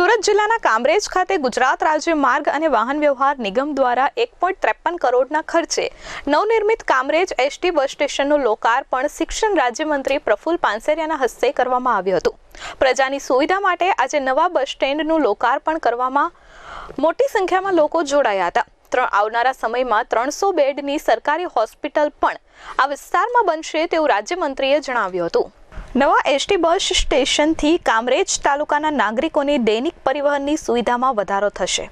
સુરત જિલ્લાના કામરેજ ખાતે ગુજરાત રાજ્ય માર્ગ અને વાહન વ્યવહાર નિગમ દ્વારા એક પોઈન્ટ ત્રેપન કરોડના ખર્ચે નવનિર્મિત કામરેજ એસટી બસ સ્ટેશનનું લોકાર્પણ શિક્ષણ રાજ્યમંત્રી પ્રફુલ પાનસેરિયાના હસ્તે કરવામાં આવ્યું હતું. પ્રજાની સુવિધા માટે આજે નવા બસ સ્ટેન્ડનું લોકાર્પણ કરવામાં મોટી સંખ્યામાં લોકો જોડાયા હતા. ત્રણ આવનારા સમયમાં ત્રણસો બેડની સરકારી હોસ્પિટલ પણ આ વિસ્તારમાં બનશે તેવું રાજ્યમંત્રીએ જણાવ્યું હતું. નવા એસટી બસ સ્ટેશનથી કામરેજ તાલુકાના નાગરિકોની દૈનિક પરિવહનની સુવિધામાં વધારો થશે.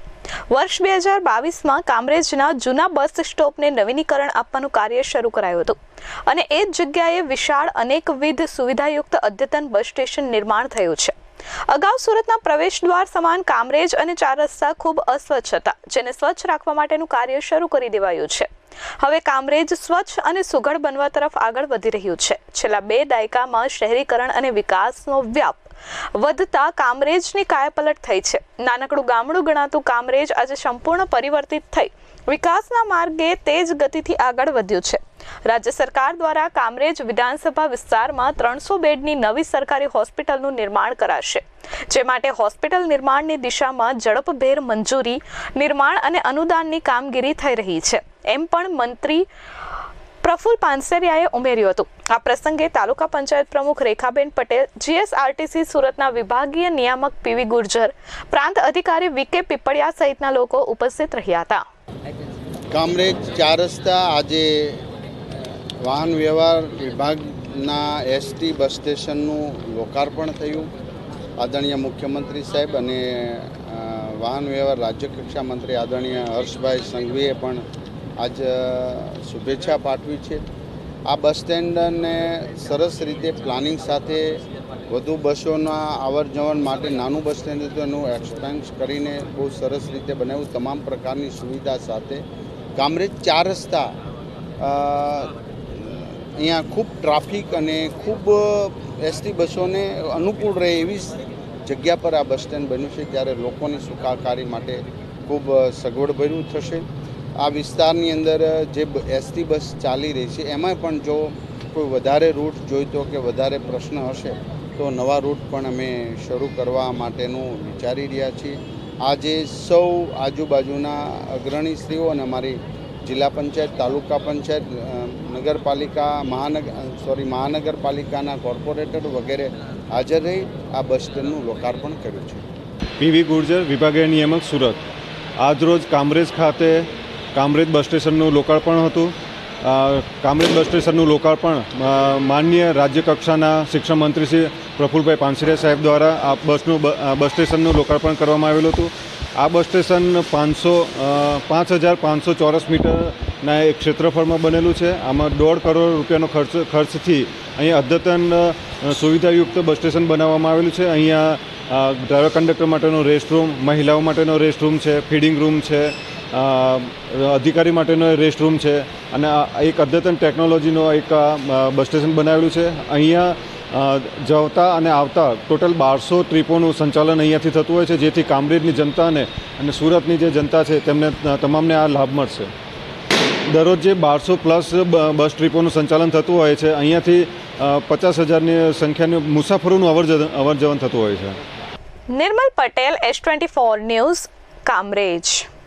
વર્ષ બે હજાર બાવીસમાં કામરેજના જૂના બસ સ્ટોપને નવીનીકરણ આપવાનું કાર્ય શરૂ કરાયું હતું અને એ જ જગ્યાએ વિશાળ અનેકવિધ સુવિધાયુક્ત અદ્યતન બસ સ્ટેશન નિર્માણ થયું છે. અગાઉ સુરતના પ્રવેશ દ્વાર સમાન કામરેજ અને ચાર રસ્તા ખૂબ અસ્વચ્છ હતા જેને સ્વચ્છ રાખવા માટેનું કાર્ય શરૂ કરી દેવાયું છે. હવે કામરેજ સ્વચ્છ અને સુઘડ બનવા તરફ આગળ વધી રહ્યું છે. છેલ્લા બે દાયકામાં શહેરીકરણ અને વિકાસનો વ્યાપ વધતા કામરેજની કાયાપલટ થઈ છે. નાનકડું ગામડું ગણાતું કામરેજ આજે સંપૂર્ણ પરિવર્તિત થઈ. વિકાસના માર્ગે તેજ ગતિથી આગળ વધ્યું છે. રાજ્ય સરકાર દ્વારા કામરેજ વિધાનસભા વિસ્તારમાં ત્રણસો બેડની નવી સરકારી હોસ્પિટલનું નિર્માણ કરાશે. જે માટે હોસ્પિટલ નિર્માણની દિશામાં ઝડપભેર મંજૂરી, નિર્માણ અને અનુદાનની કામગીરી થઈ રહી છે. એમ પણ મંત્રી પ્રફુલ પાનસેરિયાએ ઉમેર્યું હતું. આ પ્રસંગે તાલુકા પંચાયત પ્રમુખ રેખાબેન પટેલ, જીએસઆરટીસી સુરતના વિભાગીય નિયામક પીવી ગુર્જર, પ્રાંત અધિકારી વીકે પીપળિયા સહિતના લોકો ઉપસ્થિત રહ્યા હતા. કામરેજ ચાર રસ્તા આજે વાહન વ્યવહાર વિભાગના એસટી બસ સ્ટેશનનું લોકાર્પણ થયું. આદરણીય મુખ્યમંત્રી સાહેબ અને વાહન વ્યવહાર રાજ્ય કક્ષા મંત્રી આદરણીય હર્ષભાઈ સંઘવીએ પણ આજ શુભેચ્છા પાઠવી છે. આ બસ સ્ટેન્ડને સરસ રીતે પ્લાનિંગ સાથે વધુ બસોના આવર જવર માટે નાનું બસ સ્ટેન્ડ હતું, એનું એક્સપેન્સ કરીને બહુ સરસ રીતે બનાવ્યું. તમામ પ્રકારની સુવિધા સાથે. કામરેજ ચાર રસ્તા અહીંયા ખૂબ ટ્રાફિક અને ખૂબ એસટી બસોને અનુકૂળ રહે એવી જગ્યા પર આ બસ સ્ટેન્ડ બન્યું છે ત્યારે લોકોની સુખાકારી માટે ખૂબ સગવડભર્યું થશે. આ વિસ્તારની અંદર જે એસટી બસ ચાલી રહી છે એમાં પણ જો કોઈ વધારે રૂટ જોઈતો કે વધારે પ્રશ્ન હશે, તો નવા રૂટ પણ અમે શરૂ કરવા માટેનું વિચારી રહ્યા છીએ. આજે સૌ આજુબાજુના અગ્રણી શ્રીઓ અને અમારી જિલ્લા પંચાયત, તાલુકા પંચાયત નગરપાલિકા મહાનગર સોરી મહાનગરપાલિકાના કોર્પોરેટર વગેરે હાજર રહી આ બસ સ્ટેન્ડનું લોકાર્પણ કર્યું છે. પીવી ગુર્જર, વિભાગીય નિયામક, સુરત. આજરોજ કામરેજ ખાતે કામરેજ બસ સ્ટેશનનું લોકાર્પણ હતું. કામરેજ બસ સ્ટેશનનું લોકાર્પણ માન્ય માનનીય રાજ્ય કક્ષાના શિક્ષણ મંત્રી શ્રી પ્રફુલભાઈ પાનસરિયા સાહેબ દ્વારા આ બસનું બસ સ્ટેશનનું લોકાર્પણ કરવામાં આવેલું હતું. આ બસ સ્ટેશન પાંચસો પાંચ હજાર પાંચસો ચોરસ મીટરના એક ક્ષેત્રફળમાં બનેલું છે. આમાં દોઢ કરોડ રૂપિયાનો ખર્ચ, ખર્ચથી અહીંયા અદ્યતન સુવિધાયુક્ત બસ સ્ટેશન બનાવવામાં આવેલું છે. અહીંયા ડ્રાઈવર કંડક્ટર માટેનો રેસ્ટ રૂમ મહિલાઓ માટેનો રેસ્ટ રૂમ છે ફીડિંગ રૂમ છે અધિકારી માટેનો રેસ્ટ રૂમ છે અને એક અદ્યતન ટેકનોલોજીનો એક બસ સ્ટેશન બનાવેલું છે. અહીંયા જવતા અને આવતા ટોટલ બારસો ટ્રીપોનું સંચાલન અહીંયાથી થતું હોય છે, જેથી કામરેજની જનતાને અને સુરતની જે જનતા છે, તેમને તમામને આ લાભ મળશે. દરરોજ જે બારસો પ્લસ બસ ટ્રીપોનું સંચાલન થતું હોય છે, અહીંયાથી પચાસ હજારની સંખ્યાની મુસાફરોનું અવર જવર થતું હોય છે. Nirmal Patel S twenty four news Kamrej.